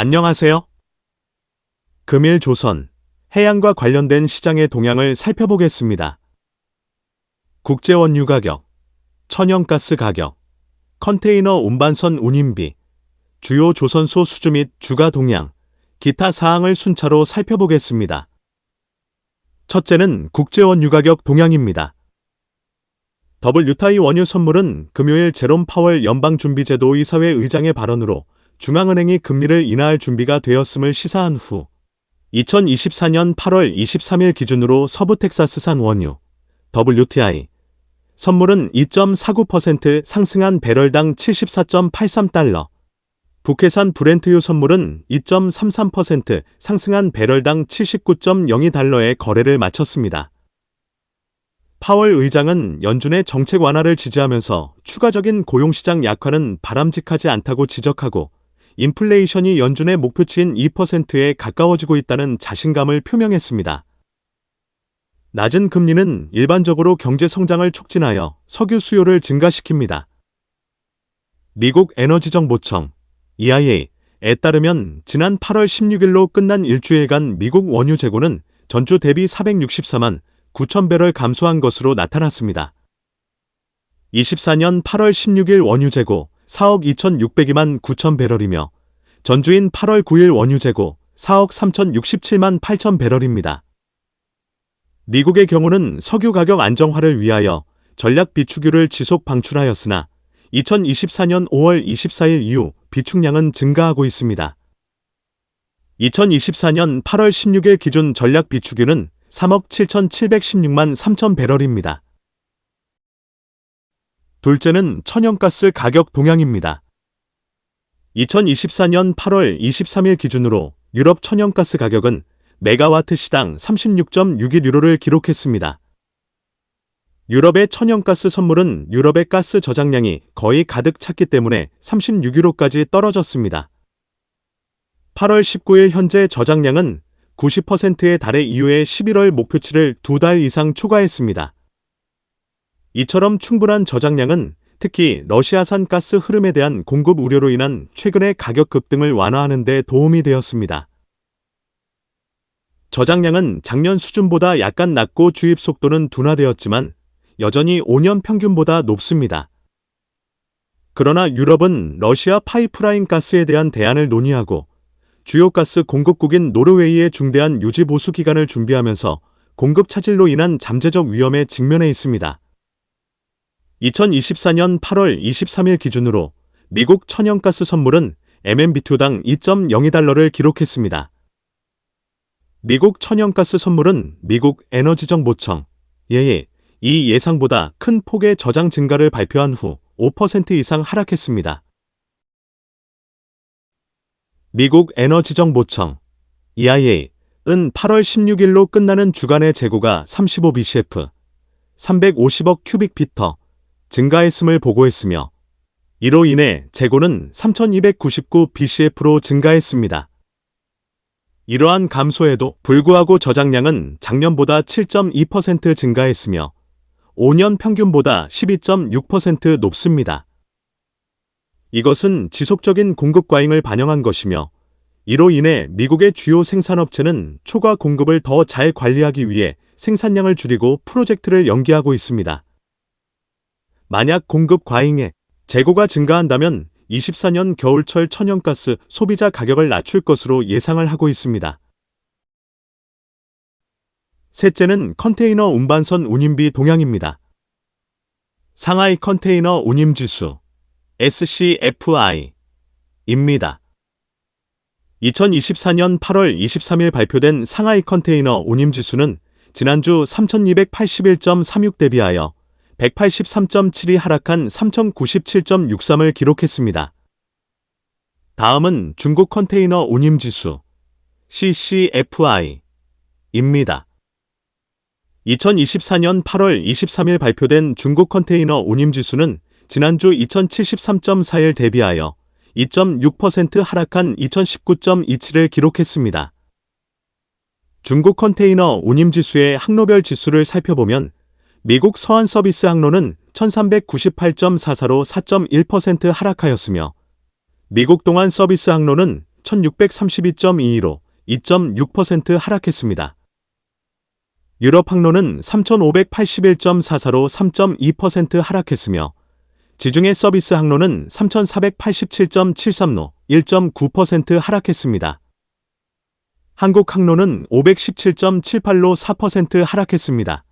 안녕하세요. 금일 조선, 해양과 관련된 시장의 동향을 살펴보겠습니다. 국제원유 가격, 천연가스 가격, 컨테이너 운반선 운임비, 주요 조선소 수주 및 주가 동향, 기타 사항을 순차로 살펴보겠습니다. 첫째는 국제원유 가격 동향입니다. WTI 원유 선물은 금요일 제롬 파월 연방준비제도 이사회 의장의 발언으로 중앙은행이 금리를 인하할 준비가 되었음을 시사한 후 2024년 8월 23일 기준으로 서부 텍사스산 원유 WTI 선물은 2.49% 상승한 배럴당 74.83달러 북해산 브렌트유 선물은 2.33% 상승한 배럴당 79.02달러에 거래를 마쳤습니다. 파월 의장은 연준의 정책 완화를 지지하면서 추가적인 고용시장 약화는 바람직하지 않다고 지적하고 인플레이션이 연준의 목표치인 2%에 가까워지고 있다는 자신감을 표명했습니다. 낮은 금리는 일반적으로 경제 성장을 촉진하여 석유 수요를 증가시킵니다. 미국 에너지정보청 EIA에 따르면 지난 8월 16일로 끝난 일주일간 미국 원유 재고는 전주 대비 464만 9천 배럴 감소한 것으로 나타났습니다. 24년 8월 16일 원유 재고 4억 2,602만 9천 배럴이며 전주인 8월 9일 원유 재고 4억 3,067만 8천 배럴입니다. 미국의 경우는 석유 가격 안정화를 위하여 전략 비축유를 지속 방출하였으나 2024년 5월 24일 이후 비축량은 증가하고 있습니다. 2024년 8월 16일 기준 전략 비축유는 3억 7,716만 3천 배럴입니다. 둘째는 천연가스 가격 동향입니다. 2024년 8월 23일 기준으로 유럽 천연가스 가격은 메가와트 시당 36.61 유로를 기록했습니다. 유럽의 천연가스 선물은 유럽의 가스 저장량이 거의 가득 찼기 때문에 36유로까지 떨어졌습니다. 8월 19일 현재 저장량은 90%에 달해 이후에 11월 목표치를 두 달 이상 초과했습니다. 이처럼 충분한 저장량은 특히 러시아산 가스 흐름에 대한 공급 우려로 인한 최근의 가격 급등을 완화하는 데 도움이 되었습니다. 저장량은 작년 수준보다 약간 낮고 주입 속도는 둔화되었지만 여전히 5년 평균보다 높습니다. 그러나 유럽은 러시아 파이프라인 가스에 대한 대안을 논의하고 주요 가스 공급국인 노르웨이의 중대한 유지 보수 기간을 준비하면서 공급 차질로 인한 잠재적 위험에 직면해 있습니다. 2024년 8월 23일 기준으로 미국 천연가스 선물은 MMBTU당 2.02달러를 기록했습니다. 미국 천연가스 선물은 미국 에너지정보청 예에 이 예상보다 큰 폭의 저장 증가를 발표한 후 5% 이상 하락했습니다. 미국 에너지정보청 EIA은 8월 16일로 끝나는 주간의 재고가 35BCF 350억 큐빅피터 증가했음을 보고했으며 이로 인해 재고는 3299BCF로 증가했습니다. 이러한 감소에도 불구하고 저장량은 작년보다 7.2% 증가했으며 5년 평균보다 12.6% 높습니다. 이것은 지속적인 공급 과잉을 반영한 것이며 이로 인해 미국의 주요 생산업체는 초과 공급을 더 잘 관리하기 위해 생산량을 줄이고 프로젝트를 연기하고 있습니다. 만약 공급 과잉에 재고가 증가한다면 24년 겨울철 천연가스 소비자 가격을 낮출 것으로 예상을 하고 있습니다. 셋째는 컨테이너 운반선 운임비 동향입니다. 상하이 컨테이너 운임지수 SCFI 입니다. 2024년 8월 23일 발표된 상하이 컨테이너 운임지수는 지난주 3281.36 대비하여 183.7이 하락한 3097.63을 기록했습니다. 다음은 중국 컨테이너 운임지수 CCFI 입니다. 2024년 8월 23일 발표된 중국 컨테이너 운임지수는 지난주 2073.4일 대비하여 2.6% 하락한 2019.27을 기록했습니다. 중국 컨테이너 운임지수의 항로별 지수를 살펴보면 미국 서한 서비스 항로는 1398.44로 4.1% 하락하였으며 미국 동안 서비스 항로는 1632.22로 2.6% 하락했습니다. 유럽 항로는 3581.44로 3.2% 하락했으며 지중해 서비스 항로는 3487.73로 1.9% 하락했습니다. 한국 항로는 517.78로 4% 하락했습니다.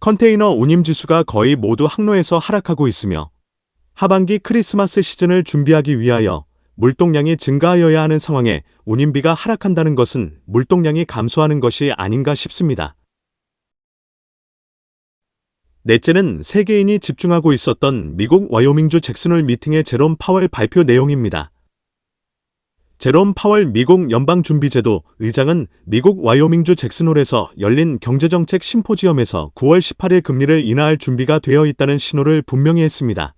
컨테이너 운임 지수가 거의 모두 항로에서 하락하고 있으며 하반기 크리스마스 시즌을 준비하기 위하여 물동량이 증가하여야 하는 상황에 운임비가 하락한다는 것은 물동량이 감소하는 것이 아닌가 싶습니다. 넷째는 세계인이 집중하고 있었던 미국 와이오밍주 잭슨홀 미팅의 제롬 파월 발표 내용입니다. 제롬 파월 미국 연방준비제도 의장은 미국 와이오밍주 잭슨홀에서 열린 경제정책 심포지엄에서 9월 18일 금리를 인하할 준비가 되어 있다는 신호를 분명히 했습니다.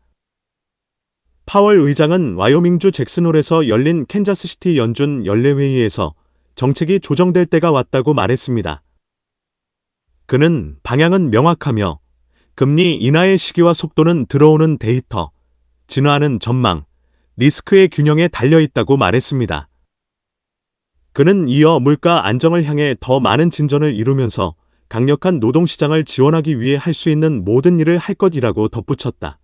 파월 의장은 와이오밍주 잭슨홀에서 열린 캔자스시티 연준 연례회의에서 정책이 조정될 때가 왔다고 말했습니다. 그는 방향은 명확하며 금리 인하의 시기와 속도는 들어오는 데이터, 진화하는 전망, 리스크의 균형에 달려 있다고 말했습니다. 그는 이어 물가 안정을 향해 더 많은 진전을 이루면서 강력한 노동시장을 지원하기 위해 할 수 있는 모든 일을 할 것이라고 덧붙였다.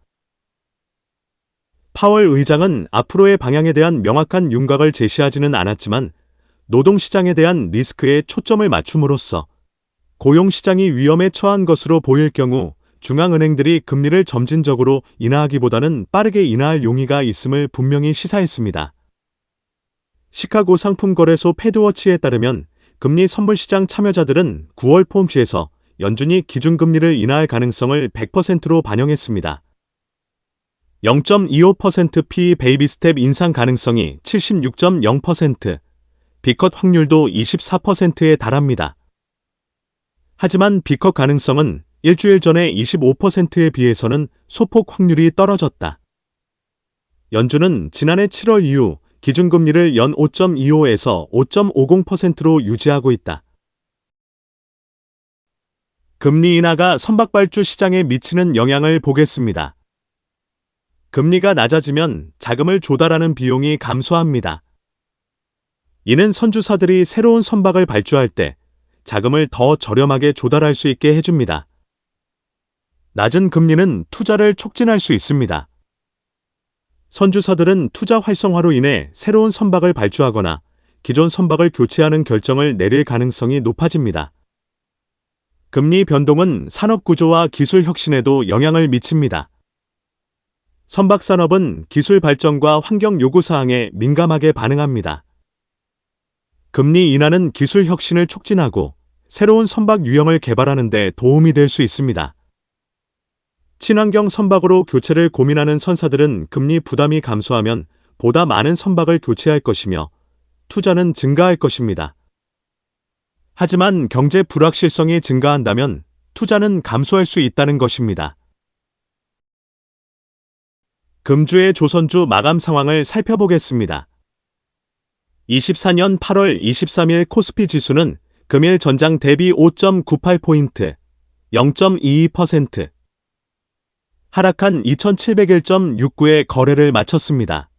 파월 의장은 앞으로의 방향에 대한 명확한 윤곽을 제시하지는 않았지만 노동시장에 대한 리스크에 초점을 맞춤으로써 고용시장이 위험에 처한 것으로 보일 경우 중앙은행들이 금리를 점진적으로 인하하기보다는 빠르게 인하할 용의가 있음을 분명히 시사했습니다. 시카고 상품거래소 패드워치에 따르면 금리 선물시장 참여자들은 9월 폼시에서 연준이 기준금리를 인하할 가능성을 100%로 반영했습니다. 0.25% P 베이비 스텝 인상 가능성이 76.0%, 비컷 확률도 24%에 달합니다. 하지만 비컷 가능성은 일주일 전의 25%에 비해서는 소폭 확률이 떨어졌다. 연준은 지난해 7월 이후 기준금리를 연 5.25에서 5.50%로 유지하고 있다. 금리 인하가 선박발주 시장에 미치는 영향을 보겠습니다. 금리가 낮아지면 자금을 조달하는 비용이 감소합니다. 이는 선주사들이 새로운 선박을 발주할 때 자금을 더 저렴하게 조달할 수 있게 해줍니다. 낮은 금리는 투자를 촉진할 수 있습니다. 선주사들은 투자 활성화로 인해 새로운 선박을 발주하거나 기존 선박을 교체하는 결정을 내릴 가능성이 높아집니다. 금리 변동은 산업 구조와 기술 혁신에도 영향을 미칩니다. 선박 산업은 기술 발전과 환경 요구 사항에 민감하게 반응합니다. 금리 인하는 기술 혁신을 촉진하고 새로운 선박 유형을 개발하는 데 도움이 될 수 있습니다. 친환경 선박으로 교체를 고민하는 선사들은 금리 부담이 감소하면 보다 많은 선박을 교체할 것이며 투자는 증가할 것입니다. 하지만 경제 불확실성이 증가한다면 투자는 감소할 수 있다는 것입니다. 금주의 조선주 마감 상황을 살펴보겠습니다. 24년 8월 23일 코스피 지수는 금일 전장 대비 5.98포인트, 0.22%, 하락한 2701.69의 거래를 마쳤습니다.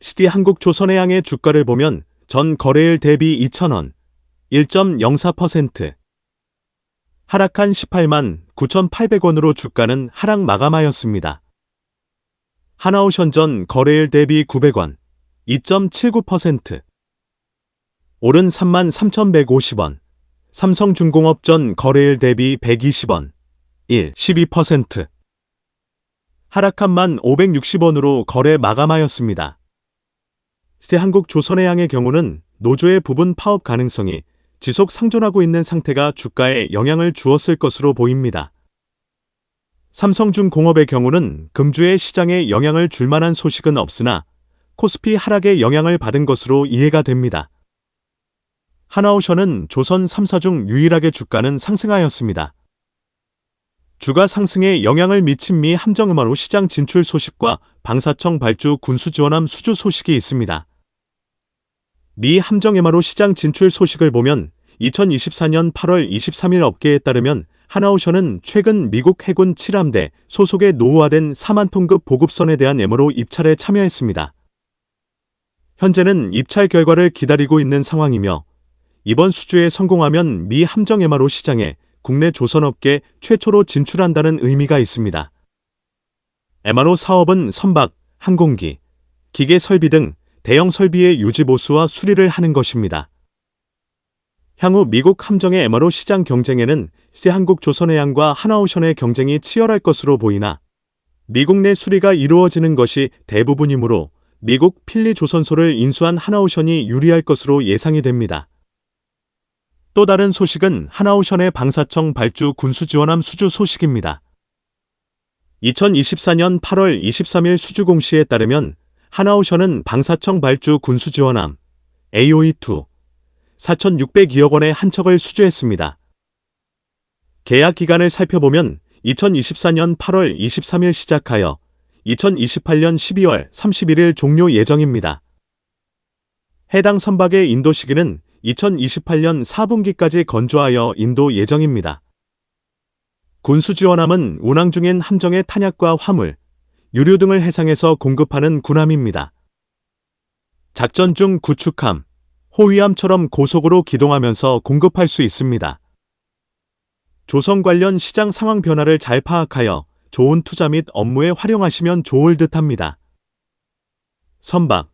시티 한국 조선해양의 주가를 보면 전 거래일 대비 2,000원, 1.04%, 하락한 18만 9,800원으로 주가는 하락 마감하였습니다. 하나오션 전 거래일 대비 900원, 2.79%, 오른 3만 3,150원, 삼성중공업 전 거래일 대비 120원, 1, 12%, 하락한 만 560원으로 거래 마감하였습니다. 시대한국 조선해양의 경우는 노조의 부분 파업 가능성이 지속 상존하고 있는 상태가 주가에 영향을 주었을 것으로 보입니다. 삼성중공업의 경우는 금주의 시장에 영향을 줄 만한 소식은 없으나 코스피 하락에 영향을 받은 것으로 이해가 됩니다. 하나오션은 조선 3사 중 유일하게 주가는 상승하였습니다. 주가 상승에 영향을 미친 미 함정음화로 시장 진출 소식과 방사청 발주 군수 지원함 수주 소식이 있습니다. 미 함정해마로 시장 진출 소식을 보면 2024년 8월 23일 업계에 따르면 하나오션은 최근 미국 해군 7함대 소속의 노후화된 4만 톤급 보급선에 대한 애모로 입찰에 참여했습니다. 현재는 입찰 결과를 기다리고 있는 상황이며 이번 수주에 성공하면 미 함정 MRO 시장에 국내 조선업계 최초로 진출한다는 의미가 있습니다. MRO 사업은 선박, 항공기, 기계 설비 등 대형 설비의 유지 보수와 수리를 하는 것입니다. 향후 미국 함정의 MRO 시장 경쟁에는 시 한국 조선해양과 하나오션의 경쟁이 치열할 것으로 보이나 미국 내 수리가 이루어지는 것이 대부분이므로 미국 필리 조선소를 인수한 하나오션이 유리할 것으로 예상이 됩니다. 또 다른 소식은 하나오션의 방사청 발주 군수 지원함 수주 소식입니다. 2024년 8월 23일 수주 공시에 따르면 하나오션은 방사청 발주 군수 지원함 AOE2 4,600여억 원의 한 척을 수주했습니다. 계약 기간을 살펴보면 2024년 8월 23일 시작하여 2028년 12월 31일 종료 예정입니다. 해당 선박의 인도 시기는 2028년 4분기까지 건조하여 인도 예정입니다. 군수 지원함은 운항 중인 함정의 탄약과 화물, 유류 등을 해상에서 공급하는 군함입니다. 작전 중 구축함, 호위함처럼 고속으로 기동하면서 공급할 수 있습니다. 조선 관련 시장 상황 변화를 잘 파악하여 좋은 투자 및 업무에 활용하시면 좋을 듯 합니다. 선박,